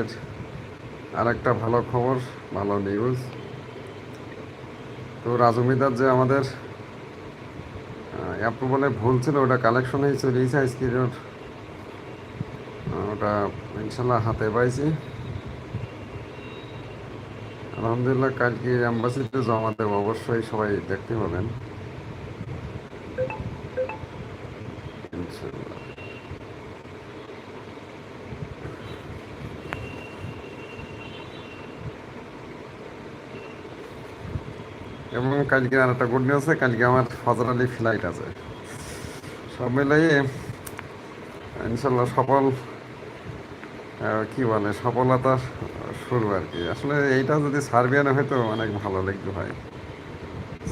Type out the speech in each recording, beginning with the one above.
এর আরেকটা ভালো খবর, ভালো নিউজ তো রাজমিদার যে আমাদের অ্যাপ্রুভালে ভুল ছিল, ওটা কালেকশন হয়েছে রিসাইজ স্ক্রিনের ওটা ইনশাল্লাহ হাতে পাইছি। আলহামদুলিল্লাহ, কালকে অ্যাম্বাসিতে জমা দেবো, অবশ্যই সবাই দেখতে পাবেন ইনশাল্লাহ এবং কালকে আর একটা গুড নিউজ আছে, কালকে আমার ফজর আলী ফ্লাইট আছে। সব মিলিয়ে, ইনশাল্লাহ সফল কি বলে সফলতা শুরু আর কি। আসলে এইটা যদি সার্বিয়ানে হয়তো অনেক ভালো লাগতো ভাই।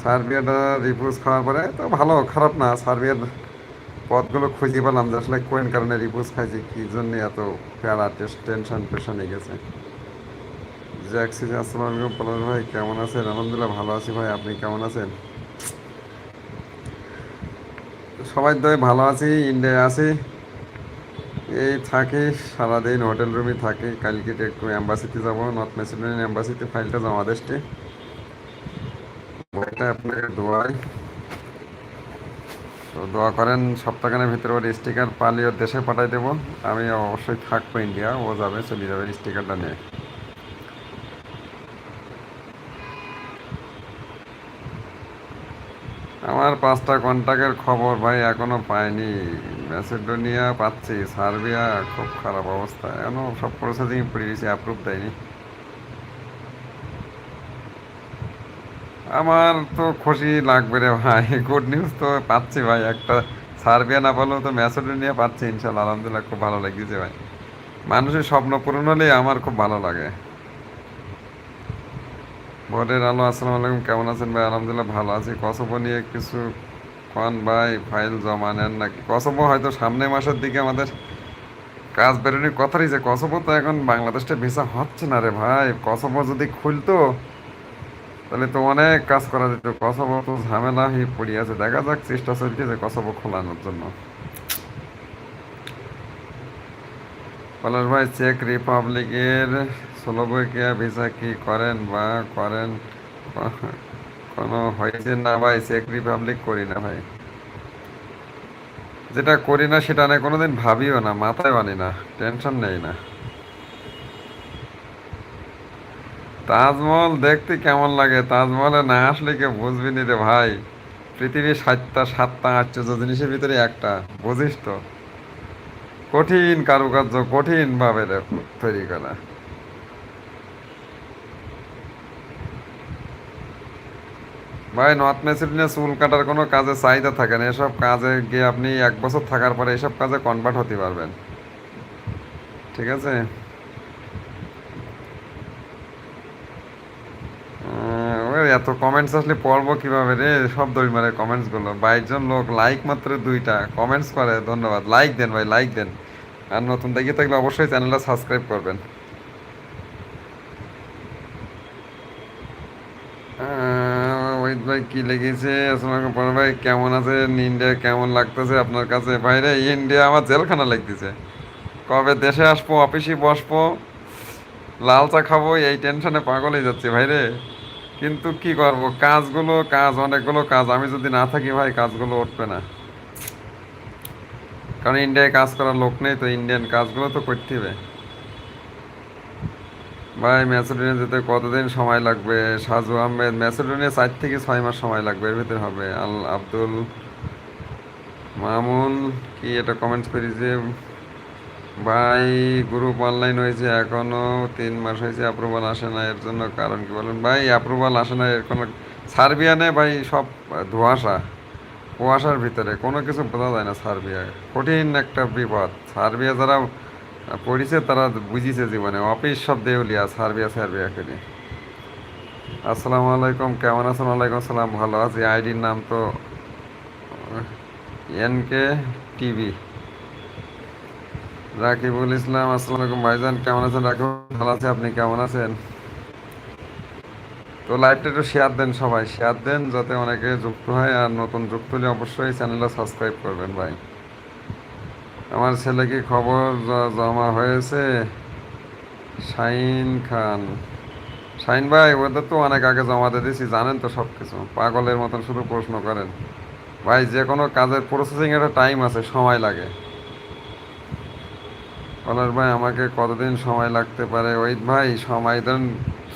সার্বিয়াটা রিপোজ খাওয়ার পরে তো ভালো, খারাপ না। সার্বিয়ার পথগুলো খুঁজে পেলাম যে আসলে কোন কারণে রিপোজ খাইছি, কি জন্য এত প্যারা টেনশন পেশনে গেছে। জ্যাক্সি আসসালামু আলাইকুম পলাশ ভাই, কেমন আছেন? আলহামদুলিল্লাহ ভালো আছি ভাই, আপনি কেমন আছেন? সবাই তো ভালো আছি, ইন্ডিয়ায় আছি। এই থাকি, সারাদিন হোটেল রুমে থাকি, কালকে একটু অ্যাম্বাসিতে যাব নর্থ মেসিডোনিয়ান অ্যাম্বাসিতে ফাইলটা জমা দেশটি বইটা আপনাকে দোয়াই। তো দোয়া করেন সপ্তাহখানের ভিতরে ওর স্টিকার পালিয়ে ওর দেশে পাঠাই দেবো। আমি অবশ্যই থাকব ইন্ডিয়া, ও যাবে, চলে যাবে স্টিকারটা নিয়ে। আমার পাঁচটা কন্টাক্টের খবর ভাই এখনও পাইনি। ম্যাসেডোনিয়া পাচ্ছি, সার্বিয়া খুব খারাপ অবস্থা। এখনও সব প্রসেসিং পড়ে অ্যাপ্রুভ দেয়নি। আমার তো খুশি লাগবে রে ভাই গুড নিউজ তো পাচ্ছি ভাই। একটা সার্বিয়া না পারলেও তো ম্যাসেডোনিয়া পাচ্ছি, ইনশাল্লাহ, আলহামদুলিল্লাহ, খুব ভালো লাগছে ভাই। মানুষের স্বপ্ন পূরণ হলেই আমার খুব ভালো লাগে। ভোরের আলো আসসালামু আলাইকুম, কেমন আছেন ভাই? আলহামদুলিল্লাহ ভালো আছি। কসবো নিয়ে কিছু কন ভাই ফাইল জমা নেন নাকি? কসবো হয়তো সামনের মাসের দিকে আমাদের কাজ বেরোনোর কথারই যে কসবো তো এখন বাংলাদেশটা ভিসা হচ্ছে না রে ভাই। কসবো যদি খুলতো, তাহলে তো অনেক কাজ করা যেত। কসবো তো ঝামেলা হয়ে পড়ে আছে। দেখা যাক, চেষ্টা চলছে যে কসবো খোলানোর জন্য। পলাশ ভাই, চেক রিপাবলিকের স্লোভাকিয়া ভিসা কি করেন বা করেন? কোনো হয়েছে না ভাই? চেক রিপাবলিক করি না ভাই। যেটা করি না, সেটা নিয়ে কোনোদিন ভাবিও না মাথায় বানি না টেনশন নেই না। তাজমহল দেখতে কেমন লাগে? তাজমহলে না আসলে কেউ বুঝবি নি রে ভাই। পৃথিবীর সাতটা সাতটা আশ্চর্য জিনিসের ভিতরে একটা, বুঝিস তো? কঠিন কারুকার্য, কঠিন ভাবে তৈরি করা। ভাই নর্থ মেসিডোনিয়া চুল কাটার কোনো কাজে চাহিদা থাকে না। এসব কাজে গিয়ে আপনি এক বছর থাকার পরে এসব কাজে কনভার্ট হতে পারবেন। ঠিক আছে? এত কমেন্টস আসলে পড়ব কীভাবে রে? সব দড়ি মারে কমেন্টসগুলো। বাইশ জন লোক লাইক মাত্র দুইটা। কমেন্টস করে, ধন্যবাদ। লাইক দেন ভাই লাইক দেন। আর নতুন দেখে থাকলে অবশ্যই চ্যানেলটা সাবস্ক্রাইব করবেন আহ, ওই ভাই কি লেগেছে? আসসালামু আলাইকুম ভাই, কেমন আছেন? ইন্ডিয়া কেমন লাগতেছে আপনার কাছে? ভাই রে ইন্ডিয়া আমার জেলখানা লাগতেছে। কবে দেশে আসব, অফিসে বসবো, লাল চা খাব, এই টেনশনে পাগল হয়ে যাচ্ছে ভাই রে কিন্তু কি করব? কাজগুলো, কাজ অনেকগুলো কাজ। আমি যদি না থাকি ভাই, কাজগুলো উঠবে না। কারণ ইন্ডিয়ায় কাজ করার লোক নেই, তো ইন্ডিয়ান কাজগুলো তো করতে হবে। ভাই, ম্যাসেডোনিয়া যেতে কতদিন সময় লাগবে? সাজু আহমেদ, ম্যাসেডোনিয়া চার থেকে ছয় মাস সময় লাগবে, এর ভিতরে হবে। আল আব্দুল মামুন, কি এটা কমেন্টস করি যে, ভাই গ্রুপ অনলাইন হয়েছে, এখনও তিন মাস হয়েছে অ্যাপ্রুভাল আসে না, এর জন্য কারণ কি বলেন? ভাই অ্যাপ্রুভাল আসে না, এর কোনো সার্বিয়ানে ভাই, সব ধোঁয়াশা। কুয়াশার ভিতরে, কোনো কিছু বোঝা যায় না সার্বিয়া কঠিন একটা বিপদ। সার্বিয়া যারা পড়িছে তারা বুঝিছে জীবনে। অফিস সব দেউলিয়া, সার্বিয়া সার্বিয়া করে। আসসালামু আলাইকুম, কেমন আছেন? ওয়ালাইকুম আসসালাম, ভালো আছি। আইডির নাম তো N K TV. Rakibul Islam, আসসালামু আলাইকুম ভাইজান, কেমন আছেন? রাকিব ভালো আছে, আপনি কেমন আছেন? তো লাইভটা একটু শেয়ার দেন সবাই। শেয়ার দেন যাতে অনেকে যুক্ত হয়, আর নতুন যুক্ত হলে অবশ্যই চ্যানেলটা সাবস্ক্রাইব করবেন ভাই। আমার ছেলে কি খবর জমা হয়েছে। শাইন খান। শাইন ভাই, ওদের তো অনেক আগে জমা দিয়ে দিয়েছি, জানেন তো সব কিছু পাগলের মতন শুধু প্রশ্ন করেন। ভাই, যে কোনো কাজের প্রসেসিং একটা টাইম আছে, সময় লাগে। কলার ভাই, আমাকে কতদিন সময় লাগতে পারে? ওই ভাই, সময় ধরুন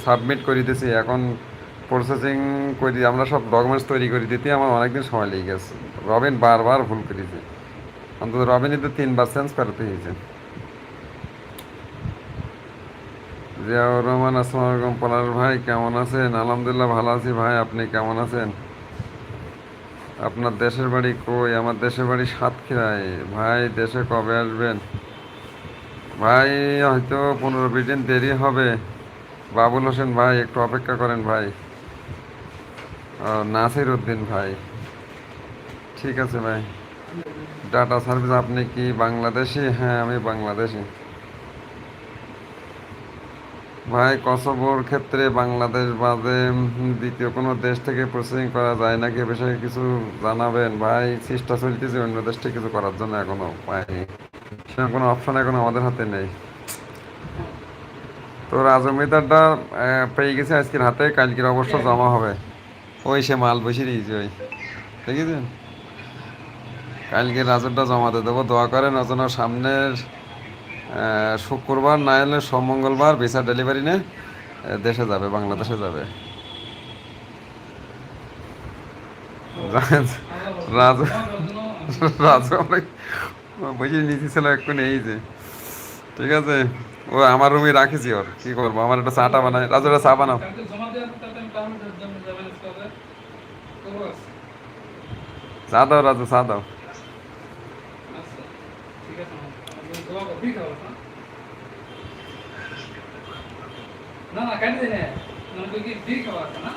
সাবমিট করে দিয়েছি। এখন প্রসেসিং করি, আমরা সব ডকুমেন্টস তৈরি করে দিতে আমার অনেকদিন সময় লেগে গেছে। রবিন, বারবার ভুল করেছে। অন্তত রবিনই তো তিনবার চেঞ্জ করতে হয়েছে। জিয়াউর রহমান, আসসালামু আলাইকুম। পলাশ ভাই, কেমন আছেন? আলহামদুলিল্লাহ ভালো আছি ভাই, আপনি কেমন আছেন? আপনার দেশের বাড়ি কই? আমার দেশের বাড়ি সাতক্ষীরায়। ভাই, দেশে কবে আসবেন? ভাই, হয়তো পনেরো বিশ দিন দেরি হবে। বাবুল হোসেন ভাই, একটু অপেক্ষা করেন ভাই। নাসির উদ্দিন ভাই। ঠিক আছে ভাই। ডাটা সার্ভিস আপনি কি বাংলাদেশি? হ্যাঁ আমি বাংলাদেশি। ভাই কসোভোর ক্ষেত্রে বাংলাদেশ বাদে দ্বিতীয় কোনো দেশ থেকে প্রসেসিং করা যায় নাকি বিষয়ে কিছু জানাবেন? ভাই চেষ্টা চলতেছে অন্য দেশ থেকে কিছু করার জন্য এখনও পাইনি। সেরকম কোনো অপশন এখন আমাদের হাতে নেই। তো রাজমিতারটা পেয়ে গেছে আজকের হাতে কালকের অবশ্য জমা হবে। ওই সে মাল বসে দিয়েছে ওই দেখেছেন? কালকে রাজুরটা জমাতে দেবো। দোয়া করেন অজন সামনের শুক্রবার না এলে সোম মঙ্গলবার ভিসা ডেলিভারি নে দেশে যাবে, বাংলাদেশে যাবে। রাজু রাজু আমরা বুঝে নিয়েছিল এক্ষুনি এই যে। ঠিক আছে? ও আমার রুমে রাখিছি ওর। কি করব? আমার একটা চাটা বানায় রাজু, একটা চা বানাও। চা দাও, রাজু, চা দাও আচ্ছা ঠিক আছে আমি দোয়া করব ঠিক আছে না না কাটি দে না কি ঠিক আছে না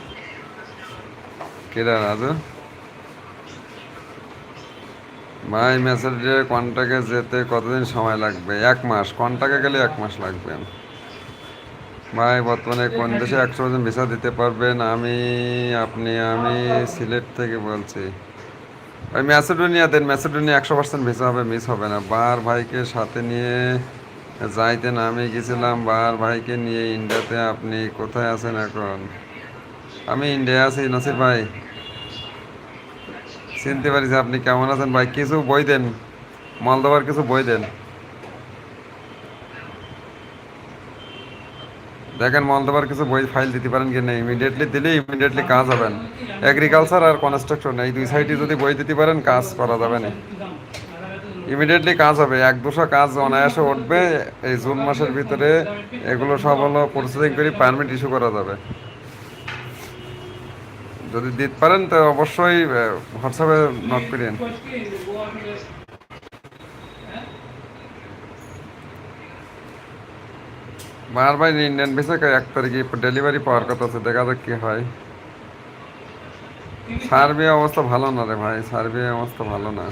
কেডা রাজু ভাই মেসেজে কন্টাক্টে যেতে কতদিন সময় লাগবে এক মাস কন্টাক্টে গেলে এক মাস লাগবে ভাই বর্তমানে কোন দেশে একশো জন ভিসা দিতে পারবেন আমি আপনি আমি সিলেট থেকে বলছি ভাই ম্যাসেডোনিয়া দেন ম্যাসেডোনিয়া একশো পার্সেন্ট ভিসা হবে মিস হবে না। বার ভাইকে সাথে নিয়ে যাইতেন আমি গেছিলাম, বার ভাইকে নিয়ে ইন্ডিয়াতে। আপনি কোথায় আছেন এখন? আমি ইন্ডিয়া আছি, নাসির ভাই। চিনতে পারিস আপনি কেমন আছেন ভাই। কিছু বই দেন মালদোবার কিছু বই দেন। দেখেন মালদোবার কিছু বই ফাইল দিতে পারেন কি না ইমিডিয়েটলি দিলে ইমিডিয়েটলি কাজ হবেন এগ্রিকালচার আর কনস্ট্রাকশন এই দুই সাইডে যদি বই দিতে পারেন, কাজ করা যাবে না। ইমিডিয়েটলি কাজ হবে। এক দুশো কাজ অনায়াসে উঠবে। এই জুন মাসের ভিতরে এগুলো সব হলো প্রসেসিং করে পারমিট ইস্যু করা যাবে। যদি দিতে পারেন, তো অবশ্যই হোয়াটসঅ্যাপে নোট করেন বারবার ইন্ডিয়ান ভিসা এক তারিখে ডেলিভারি পাওয়ার কথা আছে, দেখা যাক কি হয়। সার্বিয়া অবস্থা ভালো না রে ভাই সার্বিয়া অবস্থা ভালো না।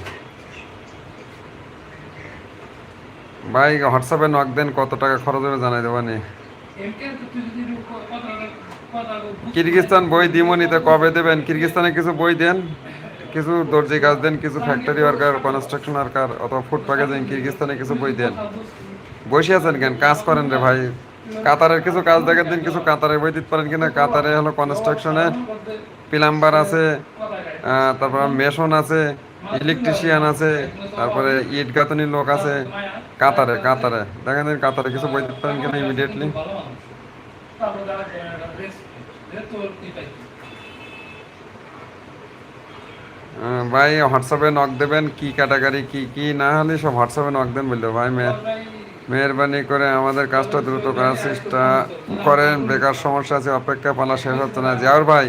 ভাই, হোয়াটসঅ্যাপে নক দেন, কত টাকা খরচ হবে জানাই দেবো নি। কিরগিস্তান বই দিমনিতে কবে দেবেন? কিরগিস্তানে কিছু বই দেন, কিছু দর্জি কাজ দেন, কিছু ফ্যাক্টরি ওয়ার্কার কনস্ট্রাকশন ওয়ার্কার অথবা ফুড প্যাকেজিং কিরগিস্তানে কিছু বই দেন। বসে আছেন কেন? কাজ করেন রে ভাই। কাতারের কিছু কাজ দেখেন, দিন কিছু কাতারের বই দিতে পারেন কিনা। কাতারে হলো কনস্ট্রাকশনে প্লাম্বার আছে তারপর মেশন আছে ইলেকট্রিশিয়ান আছে, তারপরে ইট গাঁথনির লোক আছে। কাতারে কাতারে। দেখেন কাতারে কিছু বই দিতে পারেন কিনা ইমিডিয়েটলি ভাই হোয়াটসঅ্যাপে নক দেবেন, কি ক্যাটাগরি কি কি? না হলে সব হোয়াটসঅ্যাপে নক দেন বলল, ভাই মে মেহরবানি করে আমাদের কাজটা দ্রুত করার চেষ্টা করেন। বেকার সমস্যা আছে, অপেক্ষা পালা শেষ হচ্ছে না। জিয়াউর ভাই,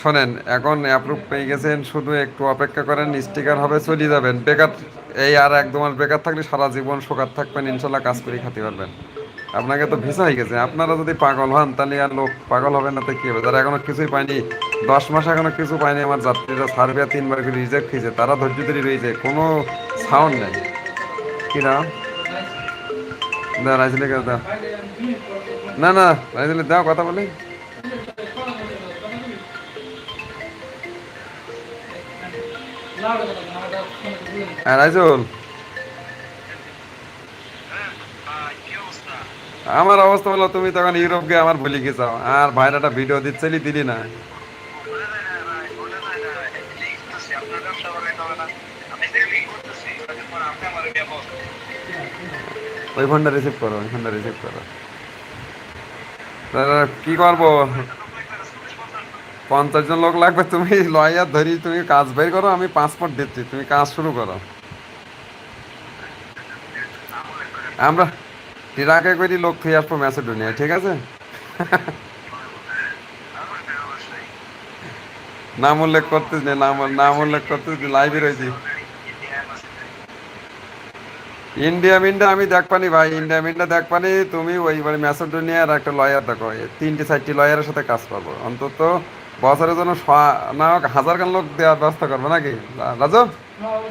শোনেন, এখন অ্যাপ্রুভ পেয়ে গেছেন, শুধু একটু অপেক্ষা করেন স্টিকার হবে, চলে যাবেন। বেকার, এই আর এক মাস বেকার থাকলে সারা জীবন শোকার থাকবেন, ইনশাল্লাহ কাজ করে খাতে পারবেন আপনাকে তো ভিসা হয়ে গেছে, আপনারা যদি পাগল হন, তাহলে আর লোক পাগল হবে না, তো কী হবে? যারা এখনও কিছুই পায়নি, দশ মাস এখনও কিছু পায়নি, আমার যাত্রীরা সার্ভে তিনবার করে রিজেক্ট হয়েছে তারা ধৈর্য ধরে রয়েছে, কোনো সাউন্ড নেই। কি না দা রাইজলে দাও। না না রাইজলে দাও, কথা বলি। হ্যাঁ রাইজুল। আমার অবস্থা হলো, তুমি তখন ইউরোপ গিয়ে আমার ভুলে গেছাও আর ভাইরাটা ভিডিও দিচ্ছিলি, দিলি না। ওই ফোনটা রিসিভ করো ওই ফোনটা রিসিভ করো দাদা, কি করব পঞ্চাশ জন লোক লাগবে তুমি লয়ার ধরি তুমি কাজ বের করো আমি পাসপোর্ট দিচ্ছি তুমি কাজ শুরু করো আমরা ট্রাকে করে লোক থুয়ে আসব ম্যাসেডোনিয়া ঠিক আছে। নাম উল্লেখ করতে নাম নাম উল্লেখ করতে লাইভে রয়েছি। ইন্ডিয়া মিন্ডা, আমি দেখবানি ভাই, ইন্ডিয়া মিন্ডা দেখবানি তুমি ওই মানে ম্যাসেডোনিয়ার একটা লয়ার দেখো তিনটি চারটি লয়ারের সাথে কাজ পাবো অন্তত বছরের জন্য না হাজার খান লোক দেওয়ার ব্যবস্থা করব নাকি? রা- রাজু? অবশ্যই।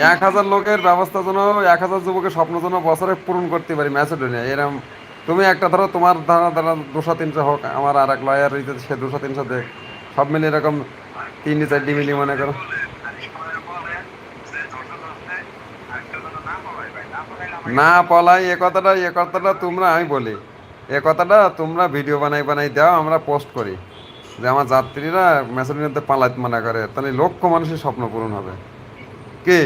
এক হাজার লোকের ব্যবস্থা জন্য এক হাজার যুবকের স্বপ্ন জন্য বছরে পূরণ করতে পারি ম্যাসেডোনিয়া। এরকম তুমি একটা ধরো, তোমার ধারা ধারা দুশো তিনশো হোক, আমার আর এক লয়ার সে দুশো তিনশো দেখ। সব মিলে এরকম তিনটি চারটি মিলি মনে করো বলে, খালি সবাই বলে যে ধৈর্য ধরতে, আরেকটা যেন না পলায় ভাই। না পলাই, এ কথাটা এ কথাটা তোমরা, আমি বলি। এ কথাটা তোমরা ভিডিও বানাই বানাই দাও, আমরা পোস্ট করি। যে আমার যাত্রীরা ম্যাসেডোনিয়াতে পালাইতে মানা করে, তাহলে লক্ষ মানুষের স্বপ্ন পূরণ হবে। কি?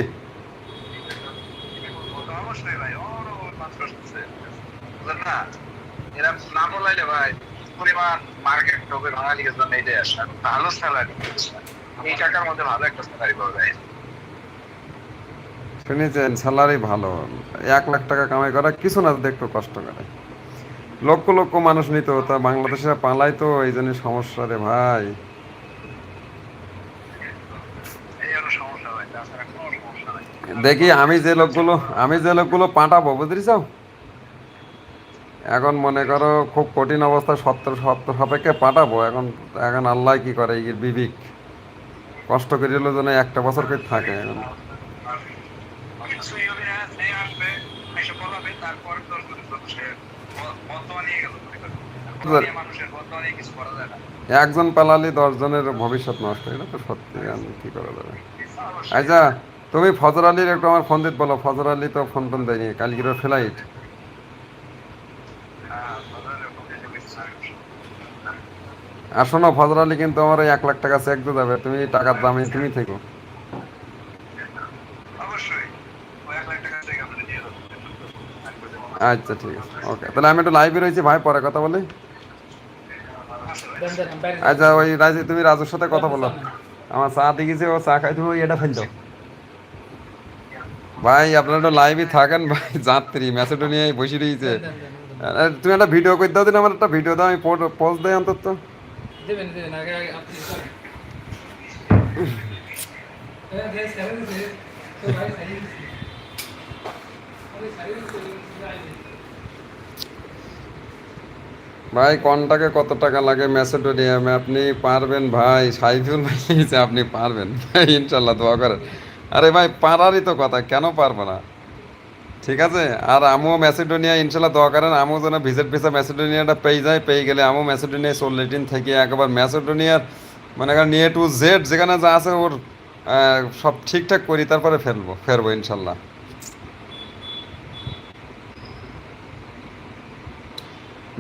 এই টাকার মধ্যে ভালো একটা স্যালারি যায়। শুনেছেন স্যালারি ভালো। এক লাখ টাকা কামাই করা কিছু না দেখতে কষ্ট করে। লক্ষ লক্ষ মানুষ নিত তা বাংলাদেশে পালাই তো এই জন্য সমস্যা রে ভাই। দেখি আমি যে লোকগুলো আমি যে লোকগুলো পাঠাবো বুঝতে চাও এখন মনে করো খুব কঠিন অবস্থা সত্তর সত্তর সাপেক্ষে পাঠাবো। এখন এখন আল্লাহ কি করে বিবিক? কষ্ট করে হলো যেন একটা বছর করে থাকে। এখন কিছু ইউনিয়ন আছে, আসবে, এসে বলাবে, তারপরে তোর কোনো সে ব- বদদোয়া নিয়ে গেল মনে করো। বদদোয়া নিয়ে মানুষের বদদোয়া নিয়ে কিছু করা যায় না। একজন পালালি দশজনের ভবিষ্যৎ নষ্ট এটা তো সত্যি আমি কি করা যাবে? আচ্ছা তুমি ফজর আলীর একটু আমার ফোন দিতে বলো ফজর আলী তো ফোন টোন দেয়নি কালকের ফ্লাইট। আর শোনো ফজর আলী কিন্তু আমার এক লাখ টাকা চেক দিয়ে যাবে তুমি টাকার দামে তুমি থেকো। আচ্ছা ঠিক আছে ওকে তাহলে আমি একটু লাইভে রয়েছি ভাই পরে কথা বলি আছে ভাই। দেন, দেন, আমি বাইরে যাই। আচ্ছা ওই রাজি তুমি রাজুর সাথে কথা বলো। আমার চা দিয়েছে ও চা খাই তুমি এটা ফেল ভাই আপনারা একটু লাইভে থাকেন ভাই যাত্রী ম্যাসেডোনিয়ায় বসে রয়েছে। তুমি একটা ভিডিও করে দাও দিন আমার একটা ভিডিও দাও আমি পোস্ট দেয় অন্তত। দেবেন, দেবেন, আগে, আগে আপনি করেন। হ্যাঁ, দেন, ছেড়ে দিছে। তো ভাই, ছেড়ে দিছে। আরে, ছেড়ে দিছে, যাই নি। ভাই, কন্টাকে কত টাকা লাগে ম্যাসেডোনিয়ামে আপনি পারবেন ভাই, সাইফুল ভাই আপনি পারবেন। ভাই ইনশাল্লাহ দোয়া করেন। আরে ভাই, পারারই তো কথা, কেন পারব না? ঠিক আছে? আর আমিও ম্যাসেডোনিয়া ইনশাল্লাহ দোয়া করেন, আমিও যেন ভিজিট ভিসা ম্যাসেডোনিয়াটা পেয়ে যায় পেয়ে গেলে আমিও ম্যাসেডোনিয়া চল্লিশ দিন থেকে একবার ম্যাসেডোনিয়ার মানে নিয়ে টু জেড যেখানে যা আছে ওর সব ঠিকঠাক করি, তারপরে ফেলব, ফেরবো ইনশাল্লাহ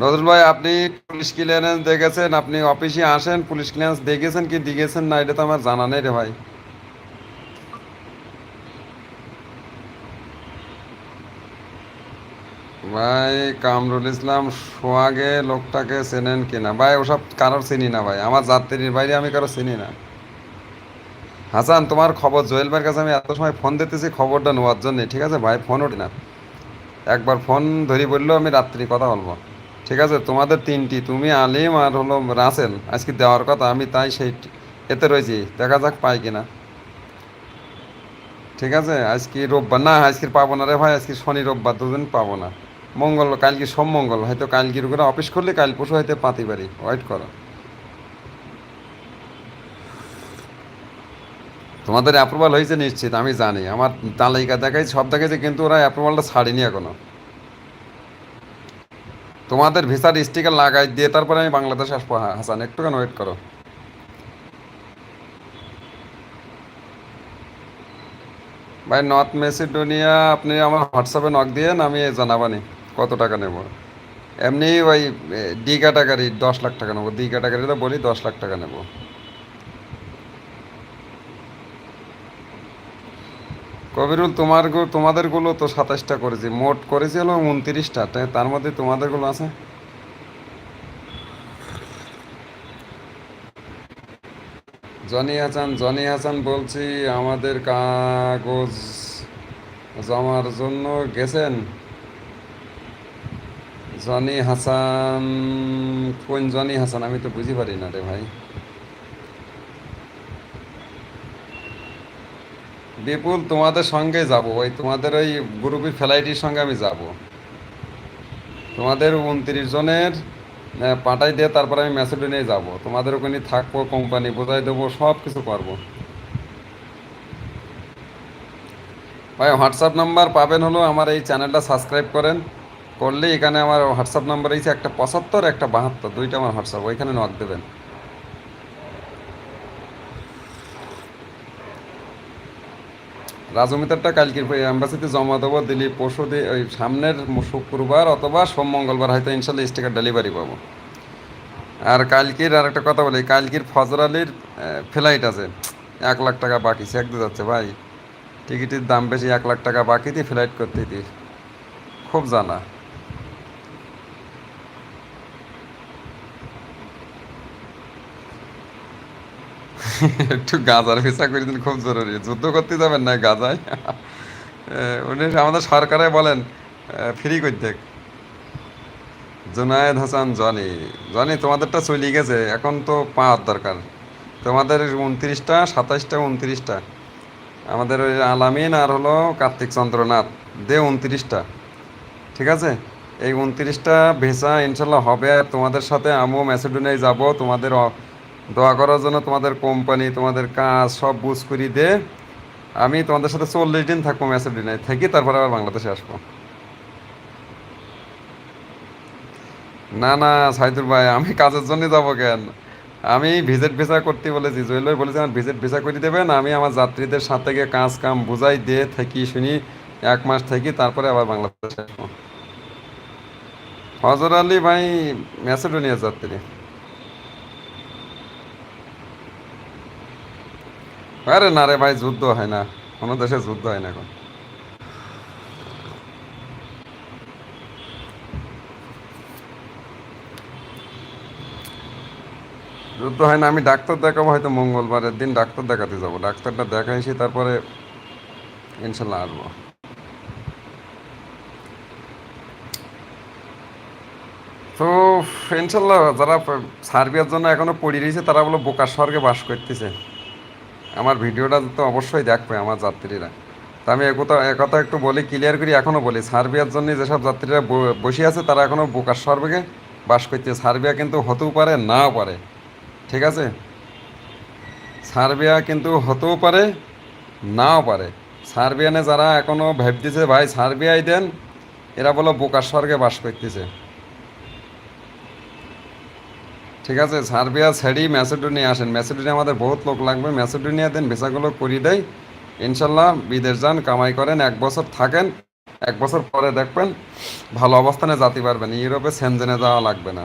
নজরুল ভাই, আপনি পুলিশ ক্লিয়ারেন্স দেখেছেন? আপনি অফিসে আসেন, পুলিশ ক্লিয়ারেন্স দেখেছেন কি দিয়েছেন না, এটা তো আমার জানা নেই রে ভাই। ভাই, কামরুল ইসলাম সোয়াগে লোকটাকে চেনেন কিনা? ভাই, ওসব কারোর চিনি না ভাই। আমার যাত্রীর বাইরে আমি কারও চিনি না। হাসান, তোমার খবর জোয়েল ভাইয়ের কাছে আমি এত সময় ফোন দিতেছি, খবরটা নেওয়ার জন্যে। ঠিক আছে ভাই, ফোন ওঠে না। একবার ফোন ধরি বললেও আমি রাত্রি কথা বলব। ঠিক আছে, তোমাদের তিনটি, তুমি আলিম আর হলো রাসেল। আজকে দেওয়ার কথা, আমি তাই সেই এতে রয়েছি। দেখা যাক পাই কিনা। ঠিক আছে, আজকে রোববার। না, আজকে পাবো না রে ভাই, আজকে শনি রোববার, দুদিন পাবো না। মঙ্গল, কালকে সব মঙ্গল, হয়তো কালকের করে অফিস করলে কাল পরশু হয়তো পাতি পারি ওয়েট করো। তোমাদের অ্যাপ্রুভাল হয়েছে নিশ্চিত, আমি জানি। আমার তালিকা দেখাই, সব দেখাইছে, কিন্তু ওরা অ্যাপ্রুভালটা ছাড়েনি এখনও। তোমাদের ভিসার স্টিকার লাগাই দিয়ে তারপরে আমি বাংলাদেশ আসব হাসান, একটুখানি ওয়েট করো। ভাই নর্থ মেসিডোনিয়া আপনি আমার হোয়াটসঅ্যাপে নক দিয়েন, আমি জানাবানি, কত টাকা নেব। এমনি ওই দিঘা ক্যাটাগরি দশ লাখ টাকা নেব ডি তো বলি দশ লাখ টাকা নেব। কবিরুল, তোমার তোমাদেরগুলো তো সাতাশটা করেছি, মোট করেছি হলো উনত্রিশটা তার মধ্যে তোমাদেরগুলো আছে? জনি হাসান জনি হাসান বলছি, আমাদের কাগজ জমার জন্য গেছেন? জনি হাসান, কোন জনি হাসান? আমি তো বুঝি পারি না রে ভাই। বিপুল তোমাদের সঙ্গে যাব। ওই তোমাদের ওই গ্রুপের ফ্লাইটের সঙ্গে আমি যাব। তোমাদের উনত্রিশ জনের পাঠাই দিয়ে তারপরে আমি ম্যাসেডোনিয়ায় যাব। তোমাদের ওখানে থাকব কোম্পানি বোঝাই দেবো সব কিছু করব। ভাই হোয়াটসঅ্যাপ নাম্বার পাবেন হলো আমার এই চ্যানেলটা সাবস্ক্রাইব করেন। করলে এখানে আমার হোয়াটসঅ্যাপ নাম্বার হয়েছে একটা পঁচাত্তর, একটা বাহাত্তর। দুইটা আমার হোয়াটসঅ্যাপ ওইখানে নক দেবেন। রাজমিতারটা কালকে অ্যাম্বাসিতে জমা দেবো, দিলি পরশু ওই সামনের শুক্রবার অথবা সোম মঙ্গলবার, হয়তো ইনশাল্লাহ স্টিকার ডেলিভারি পাবো। আর কালকের আর একটা কথা বলি, কালকের ফজর আলীর ফ্লাইট আছে। এক লাখ টাকা বাকি দিয়ে যাচ্ছে ভাই। টিকিটের দাম বেশি, এক লাখ টাকা বাকি দিয়ে ফ্লাইট করতে দিই খুব জানা একটু গাজার ভিসা করে দিন, খুব জরুরি। যুদ্ধ করতে যাবেন না গাজায়। উনি আমাদের সরকারে বলেন ফ্রি করতে জুনায়েদ হাসান, জনি। জনি, তোমাদেরটা চলে গেছে, এখন তো পাওয়ার দরকার। তোমাদের উনত্রিশটা, সাতাইশটা, উনত্রিশটা। আমাদের ওই আলামিন আর হলো কার্তিক চন্দ্রনাথ, দে উনত্রিশটা। ঠিক আছে? এই উনত্রিশটা ভিসা ইনশাল্লাহ হবে, আর তোমাদের সাথে আমিও ম্যাসেডোনিয়ায় যাব, তোমাদের দোয়া করার জন্য তোমাদের কোম্পানি তোমাদের কাজ সব বুঝ করি দে। আমি তোমাদের সাথে চল্লিশ দিন থাকব ম্যাসেডোনিয়ায় থেকে, তারপরে আবার বাংলাদেশে আসব। না না সাইদুর ভাই, আমি কাজের জন্য যাব কেন? আমি ভিজিট ভিসা করতে বলেছি। ভাই বলেছি, আমার ভিজিট ভিসা করে দেবেন। আমি আমার যাত্রীদের সাথে গিয়ে কাজ কাম বুঝাই দিয়ে থাকি, শুনি। এক মাস থাকি, তারপরে আবার বাংলাদেশে আসব। হজর আলী ভাই ম্যাসেডোনিয়া যাত্রী আরে না রে ভাই, যুদ্ধ হয় না। কোনো দেশে যুদ্ধ হয় না এখন। যুদ্ধ হয় না, আমি ডাক্তার দেখাবো, হয়তো মঙ্গলবারের দিন ডাক্তার দেখাতে যাব। ডাক্তারটা দেখাইছি, তারপরে ইনশাল্লাহ আসব। তো ইনশাল্লাহ যারা সার্বিয়ার জন্য এখনও পড়ে রয়েছে, তারা বলো বোকার স্বর্গে বাস করতেছে। আমার ভিডিওটা তো অবশ্যই দেখবে আমার যাত্রীরা। তা আমি একথা একথা একটু বলি ক্লিয়ার করি এখনও বলি, সার্বিয়ার জন্য যেসব যাত্রীরা বসে আছে, তারা এখনও বোকার স্বর্গে বাস করছে। সার্বিয়া কিন্তু হতেও পারে, নাও পারে। ঠিক আছে? সার্বিয়া কিন্তু হতেও পারে, নাও পারে। সার্বিয়ানে যারা এখনও ভাবতেছে ভাই, সার্বিয়াই দেন। এরা বলো বোকার স্বর্গে বাস করতেছে। ঠিক আছে, সার্বিয়া ছেড়ি ম্যাসেডোনিয়া আসেন। ম্যাসেডোনিয়া আমাদের বহুত লোক লাগবে। ম্যাসেডোনিয়া দেন ভিসাগুলো করিয়ে দেয় ইনশাল্লাহ বিদেশ যান, কামাই করেন, এক বছর থাকেন, এক বছর পরে দেখবেন ভালো অবস্থানে যাতে পারবেন ইউরোপে সেনজেনে যাওয়া লাগবে না।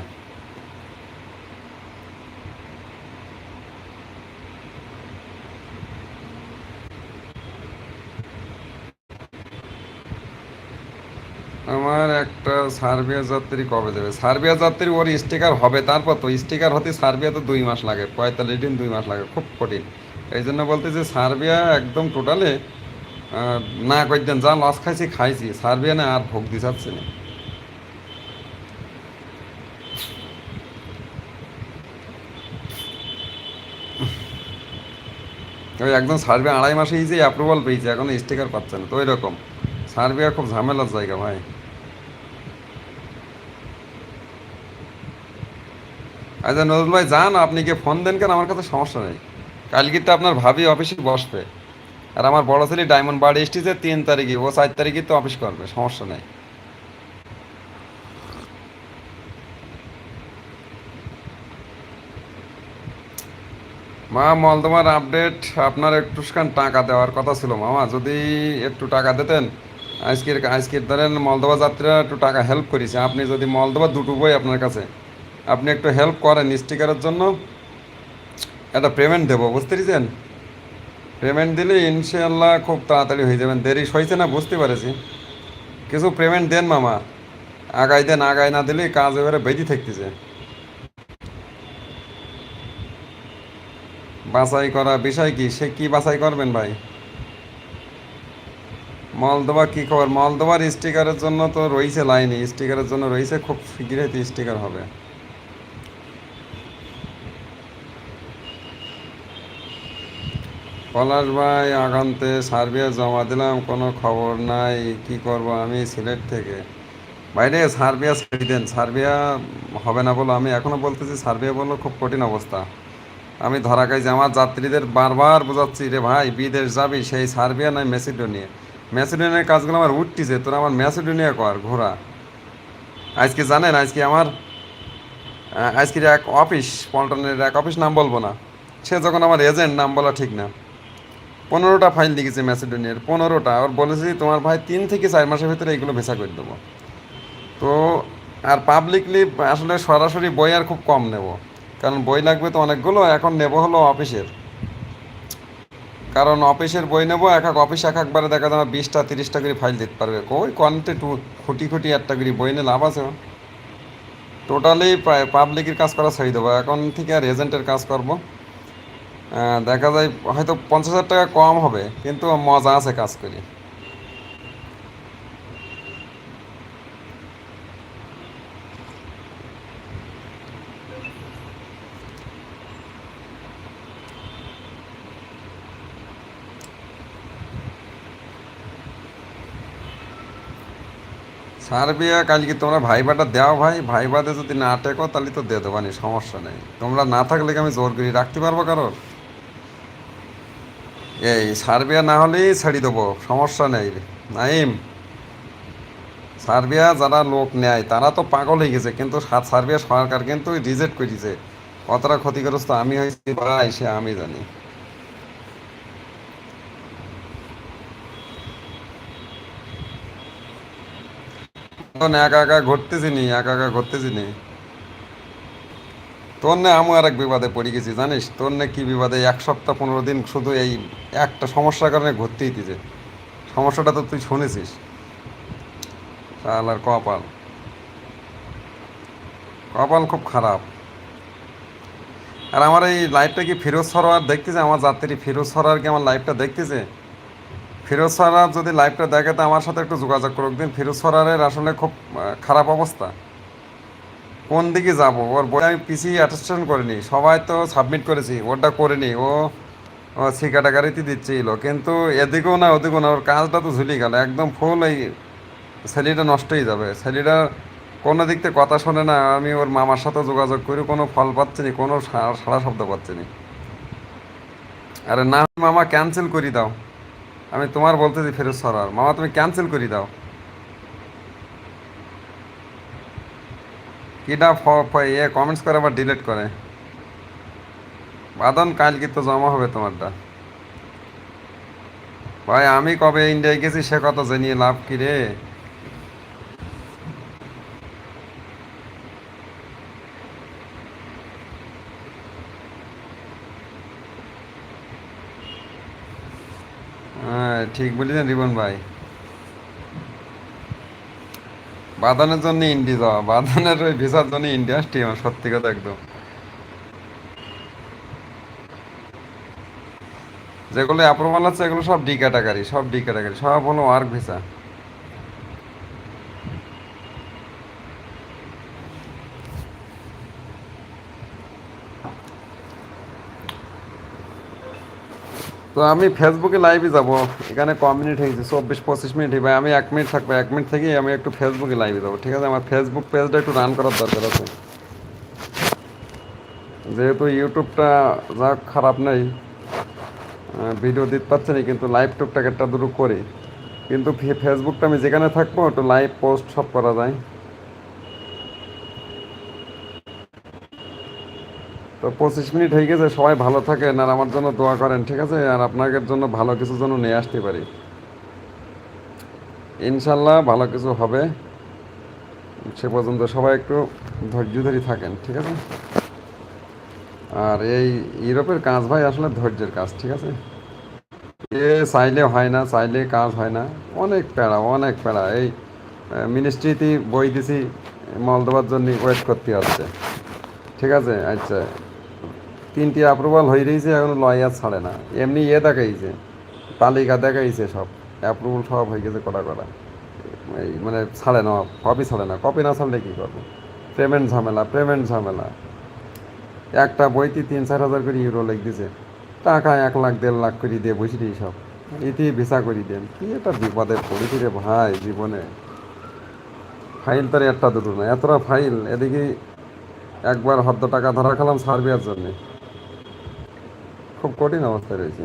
আমার একটা সার্বিয়া যাত্রী কবে দেবে? সার্বিয়া যাত্রী ওর স্টিকার হবে, তারপর তো স্টিকার হতে সার্বিয়া তো দুই মাস লাগে, পঁয়তাল্লিশ দিন দুই মাস লাগে, খুব কঠিন। এই জন্য বলতে যে সার্বিয়া একদম টোটালে না করতেন যা লস খাইছি খাইছি। সার্বিয়া না আর ভোগ দিছাচ্ছে না। ওই একদম সার্বিয়া আড়াই মাসে যে অ্যাপ্রুভাল পেয়েছে, এখন স্টিকার পাচ্ছে না, তো ওই রকম সার্বিয়া খুব ঝামেলার জায়গা ভাই। আচ্ছা নজরুল ভাই, যান, আপনি কি ফোন দেন কেন? আমার কাছে সমস্যা নেই। কালকে তো আপনার ভাবি অফিসে বসবে। আর আমার বড় ছেলে ডায়মন্ড বাড়ি এসেছে তিন তারিখে, ও চার তারিখে তো অফিস করবে, সমস্যা নেই। মা মলদোবার আপডেট আপনার একটুখান টাকা দেওয়ার কথা ছিল মামা। যদি একটু টাকা দিতেন আজকের আজকের ধরেন মলদবা যাত্রীরা একটু টাকা হেল্প করেছে। আপনি যদি মলদোবা দুটো বই আপনার কাছে আপনি একটু হেল্প করেন স্টিকারের জন্য। একটা পেমেন্ট দেবো, বুঝতে পেরেছেন? পেমেন্ট দিলে ইনশাল্লাহ খুব তাড়াতাড়ি হয়ে যাবেন। দেরি হয়েছে না, বুঝতে পেরেছি। কিছু পেমেন্ট দেন মামা। আগাই দেন আগাই না দিলে কাজ এবারে বেঁধে থাকতেছে। বাছাই করা বিষয় কি? সে কি বাছাই করবেন ভাই? মলদোবা কি খবর? মলদোবার স্টিকারের জন্য তো রয়েছে লাইনে স্টিকারের জন্য রয়েছে, খুব শীঘ্রই স্টিকার হবে। পলাশ ভাই, আগান্তে সার্বিয়া জমা দিলাম, কোনো খবর নাই, কি করব আমি সিলেট থেকে। বাইরে সার্বিয়া ছেড়ে দেন সার্বিয়া হবে না বলো আমি এখনও বলতেছি সার্বিয়া বলল খুব কঠিন অবস্থা। আমি ধরা খাই যে আমার যাত্রীদের বারবার বোঝাচ্ছি, রে ভাই, বিদেশ যাবি? সেই সার্বিয়া নয় মেসিডোনিয়া মেসিডোনিয়ার কাজগুলো আমার উঠতিছে, তোরা আমার মেসিডোনিয়া কর, ঘোরা। আজকে জানেন, আজকে আমার আজকের এক অফিস, পল্টনের এক অফিস, নাম বলব না। সে যখন আমার এজেন্ট, নাম বলা ঠিক না। পনেরোটা ফাইল লিখেছে ম্যাসিডোনিয়ার পনেরোটা। আর বলেছি তোমার ভাই তিন থেকে চার মাসের ভিতরে এগুলো ভেসা করে দেবো। তো, আর পাবলিকলি আসলে সরাসরি বই আর খুব কম নেব। কারণ বই লাগবে তো অনেকগুলো, এখন নেব হলো অফিসের। কারণ অফিসের বই নেব, এক এক অফিস এক একবারে দেখা যাবে বিশটা, তিরিশটা করে ফাইল দিতে পারবে। ওই কোয়ান্টে টু, খুঁটি খুঁটি একটা করে বই নিয়ে লাভ আছে। টোটালি প্রায় পাবলিকের কাজ করা ছেড়ে দেবো। এখন থেকে আর এজেন্টের কাজ করব। দেখা যায় হয়তো পঞ্চাশ হাজার টাকা কম হবে, কিন্তু মজা আছে কাজ করি। সার্বিয়া কালকে তোমরা ভাইবাটা দাও ভাই, ভাইবাতে যদি না টেকো তাহলে তো দিয়ে দেবানি সমস্যা নেই। তোমরা না থাকলে কি আমি জোর করি রাখতে পারব কারোর? এই সার্বিয়া না হলেই ছেড়ে দেবো, সমস্যা নেই নাইম, সার্বিয়া যারা লোক নেয়, তারা তো পাগল হয়ে গেছে, কিন্তু সার্বিয়া সরকার কিন্তু রিজেক্ট করে দিয়েছে কতটা ক্ষতিগ্রস্ত আমি হয়েছি ভাই সে আমি জানি। একা একা ঘুরতেছি নি, একা একা ঘুরতেছি নি। তোর নে আমি আর এক বিবাদে পড়ে গেছি, জানিস? তোর নে কি বিবাদে এক সপ্তাহ পনেরো দিন শুধু এই একটা সমস্যার কারণে ঘুরতেই দিছে। সমস্যাটা তো তুই শুনেছিস। আর কপাল। কপাল খুব খারাপ। আর আমার এই লাইফটা কি ফিরোজ সরোয়ার দেখতেছে? আমার যাত্রী ফিরোজ সরোয়ার কি আমার লাইফটা দেখতেছে? ফিরোজ সরার যদি লাইভটা দেখে, তো আমার সাথে একটু যোগাযোগ করুক। দিন ফিরোজ সরারের আসলে খুব খারাপ অবস্থা। কোন দিকে যাব? ওর বই আমি পিসি অ্যাটেস্টেশন করিনি। সবাই তো সাবমিট করেছি। ওটা করিনি। ও ও সিকাটাগারিতে দিচ্ছিল। কিন্তু এদিকেও না ওদিকেও না, ওর কাজটা তো ঝুলি গেল। একদম ফুল এই ছেলেটা নষ্ট হয়ে যাবে। ছেলেটা কোনো দিক থেকে কথা শোনে না। আমি ওর মামার সাথে যোগাযোগ করি। কোনো ফল পাচ্ছি না, কোনো সা- সাড়া শব্দ পাচ্ছি না। আরে না, মামা ক্যান্সেল করে দাও। আমি তোমার বলতেছি ফেরত সরার। মামা তুমি ক্যান্সেল করে দাও। কিটা ইয়ে কমেন্টস করে আবার ডিলিট করে। বাদন, কালকে তো জমা হবে তোমারটা। ভাই, আমি কবে ইন্ডিয়ায় গেছি সে কথা জানিয়ে লাভ কি রে? ঠিক বলেছেন রিবন ভাই। বাদানের জন্য ইন্ডি যাওয়া, বাদানের ওই ভিসার জন্য ইন্ডিয়া আসছি আমার, সত্যি কথা একদম। যেগুলো অ্যাপ্রুভাল আছে, এগুলো সব ডি ক্যাটাগরি সব ডি ক্যাটাগরি সব হলো ওয়ার্ক ভিসা তো আমি ফেসবুকে লাইভে যাব। এখানে ক মিনিট হয়েছে, চব্বিশ, পঁচিশ মিনিট হবে আমি এক মিনিট থাকব, এক মিনিট থেকে আমি একটু ফেসবুকে লাইভে যাব, ঠিক আছে? আমার ফেসবুক পেজটা একটু রান করার দরকার আছে। যেহেতু ইউটিউবটা যা খারাপ নেই ভিডিও দিতে পারছে না, কিন্তু লাইভ টুকটাক একটা দুটো করি। কিন্তু ফেসবুকটা আমি যেখানে থাকব, একটু লাইভ পোস্ট সব করা যায়। তো পঁচিশ মিনিট হয়ে গেছে, সবাই ভালো থাকেন আর আমার জন্য দোয়া করেন, ঠিক আছে? আর আপনাদের জন্য ভালো কিছু যেন নিয়ে আসতে পারি। ইনশাল্লাহ ভালো কিছু হবে। সে পর্যন্ত সবাই একটু ধৈর্য ধরে থাকেন, ঠিক আছে? আর এই ইউরোপের কাজ ভাই আসলে ধৈর্যের কাজ, ঠিক আছে? এ চাইলে হয় না, চাইলে কাজ হয় না। অনেক প্যারা অনেক প্যারা। এই মিনিস্ট্রিতে বই দিছি মাল দেওয়ার জন্য ওয়েট করতে হচ্ছে। ঠিক আছে? আচ্ছা। তিনটি অ্যাপ্রুভাল হয়ে রয়েছে, এখন লয়ার ছাড়ে না। এমনি ইয়ে দেখাইছে, তালিকা দেখাইছে সব। অ্যাপ্রুভাল সব হয়ে গেছে কটা কটা। এই মানে ছাড়ে না কপি ছাড়ে না। কপি না ছাড়লে কী করব? পেমেন্ট ঝামেলা পেমেন্ট ঝামেলা। একটা বইতে তিন চার হাজার করে ইউরো লিখ দিছে। টাকা এক লাখ, দেড় লাখ করে দিয়ে দিই সব। ইতি ভিসা করে দেন। কি একটা বিপদে পড়েছি রে ভাই জীবনে। ফাইল তার একটা দুটো না, এতটা ফাইল এদিকে একবার হদ্দ টাকা ধরা খেলাম সার্বিয়ার জন্য। খুব কঠিন অবস্থায় রয়েছে।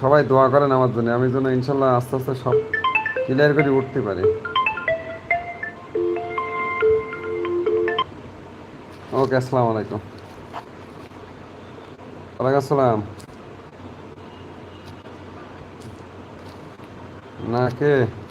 সবাই দোয়া করেন আমার জন্য। আমি যেন ইনশাল্লাহ আস্তে আস্তে সব ক্লিয়ার করে উঠতে পারি। ওকে, আসসালামু আলাইকুম। ওয়ালাইকুম আসসালাম। না, কে?